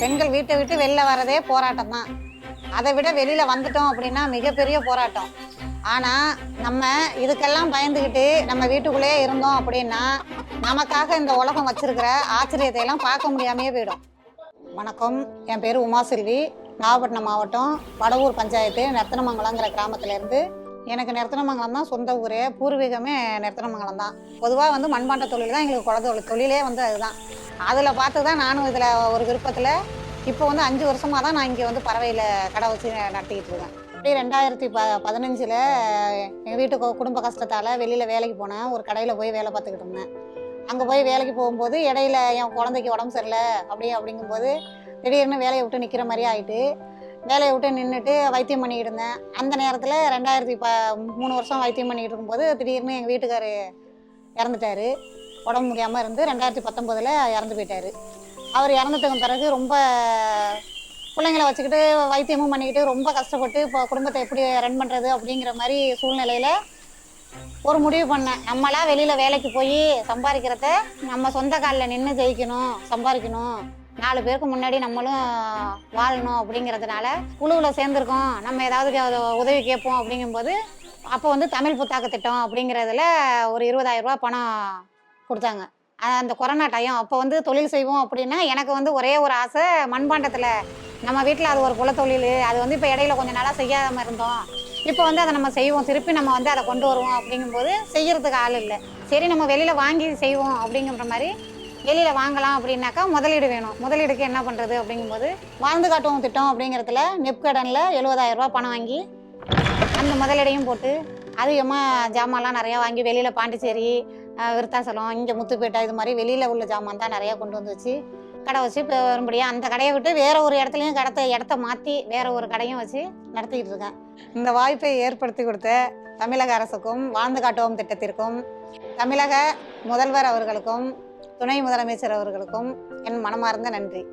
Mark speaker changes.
Speaker 1: பெண்கள் வீட்டை விட்டு வெளில வரதே போராட்டம் தான். அதை விட வெளியில வந்துட்டோம் அப்படின்னா மிகப்பெரிய போராட்டம். ஆனா நம்ம இதுக்கெல்லாம் பயந்துக்கிட்டு நம்ம வீட்டுக்குள்ளேயே இருந்தோம் அப்படின்னா நமக்காக இந்த உலகம் வச்சிருக்கிற ஆச்சரியத்தை எல்லாம் பார்க்க முடியாமையே போயிடும். வணக்கம். என் பேர் உமாசெல்வி. நாகப்பட்டினம் மாவட்டம் வடவூர் பஞ்சாயத்து நெத்தனமங்கலங்கிற கிராமத்துல இருந்து எனக்கு நர்த்தனமங்கலம் தான் சொந்த ஊரே. பூர்வீகமே நர்த்தனமங்கலம் தான். பொதுவாக வந்து மண்பாண்ட தொழில் தான் எங்களுக்கு குல தொழிலே வந்து அதுதான். அதில் பார்த்து தான் நானும் இதில் ஒரு விருப்பத்தில் இப்போ வந்து அஞ்சு வருஷமாக தான் நான் இங்கே வந்து பறவையில் கடை வச்சு நடத்திக்கிட்டு இருக்கேன். அப்படியே ரெண்டாயிரத்தி ப பதினஞ்சில் எங்கள் வீட்டு கு- குடும்ப கஷ்டத்தால் வெளியில் வேலைக்கு போனேன். ஒரு கடையில் போய் வேலை பார்த்துக்கிட்டு இருந்தேன். அங்கே போய் வேலைக்கு போகும்போது இடையில என் குழந்தைக்கு உடம்பு சரியில்லை அப்படி அப்படிங்கும்போது திடீர்னு வேலையை விட்டு நிற்கிற மாதிரி ஆயிட்டு வேலையை விட்டு நின்றுட்டு வைத்தியம் பண்ணிக்கிட்டு இருந்தேன். அந்த நேரத்தில் ரெண்டாயிரத்தி ப மூணு வருஷம் வைத்தியம் பண்ணிக்கிட்டு இருக்கும்போது திடீர்னு எங்கள் வீட்டுக்காரு இறந்துட்டாரு. உடம்பு முடியாமல் இருந்து ரெண்டாயிரத்தி பத்தொம்போதில் இறந்து போயிட்டாரு. அவர் இறந்ததுக்கு பிறகு ரொம்ப பிள்ளைங்கள வச்சுக்கிட்டு வைத்தியமும் பண்ணிக்கிட்டு ரொம்ப கஷ்டப்பட்டு இப்போ குடும்பத்தை எப்படி ரன் பண்ணுறது அப்படிங்கிற மாதிரி சூழ்நிலையில் ஒரு முடிவு பண்ணேன். நம்மளா வெளியில் வேலைக்கு போய் சம்பாதிக்கிறத நம்ம சொந்த காலில் நின்று ஜெயிக்கணும் சம்பாதிக்கணும். நாலு பேருக்கு முன்னாடி நம்மளும் வாழணும் அப்படிங்கிறதுனால குழுவில் சேர்ந்துருக்கோம். நம்ம ஏதாவது உதவி கேட்போம் அப்படிங்கும்போது அப்போ வந்து தமிழ் புத்தாக்க திட்டம் அப்படிங்கிறதுல ஒரு இருபதாயிரம் ரூபா பணம் கொடுத்தாங்க. அந்த கொரோனா டைம் அப்போ வந்து தொழில் செய்வோம் அப்படின்னா எனக்கு வந்து ஒரே ஒரு ஆசை மண்பாண்டத்தில். நம்ம வீட்டில் அது ஒரு குலத்தொழில் அது வந்து இப்போ இடையில கொஞ்சம் நாளாக செய்யாமல் இருந்தோம். இப்போ வந்து அதை நம்ம செய்வோம். திருப்பி நம்ம வந்து அதை கொண்டு வருவோம் அப்படிங்கும்போது செய்கிறதுக்கு ஆள் இல்லை. சரி நம்ம வெளியில் வாங்கி செய்வோம் அப்படிங்கிற மாதிரி வெளியில் வாங்கலாம் அப்படின்னாக்கா முதலீடு வேணும். முதலீடுக்கு என்ன பண்ணுறது அப்படிங்கும்போது வாழ்ந்து காட்டுவோம் திட்டம் அப்படிங்கிறதுல நெப்கடனில் எழுபதாயிரரூபா பணம் வாங்கி அந்த முதலீடையும் போட்டு அதிகமாக ஜாமான்லாம் நிறையா வாங்கி வெளியில் பாண்டிச்சேரி விருத்தாசலம் இங்கே முத்துப்பேட்டை இது மாதிரி வெளியில் உள்ள ஜாமான் தான் நிறையா கொண்டு வந்து வச்சு கடை வச்சு இப்போ வரும்படியாக அந்த கடையை விட்டு வேற ஒரு இடத்துலையும் கடத்த இடத்த மாற்றி வேற ஒரு கடையும் வச்சு நடத்திக்கிட்டு இருக்கேன். இந்த வாய்ப்பை ஏற்படுத்தி கொடுத்த தமிழக அரசுக்கும் வாழ்ந்து காட்டுவோம் திட்டத்திற்கும் தமிழக முதல்வர் அவர்களுக்கும் துணை முதலமைச்சர் அவர்களுக்கும் என் மனமார்ந்த நன்றி.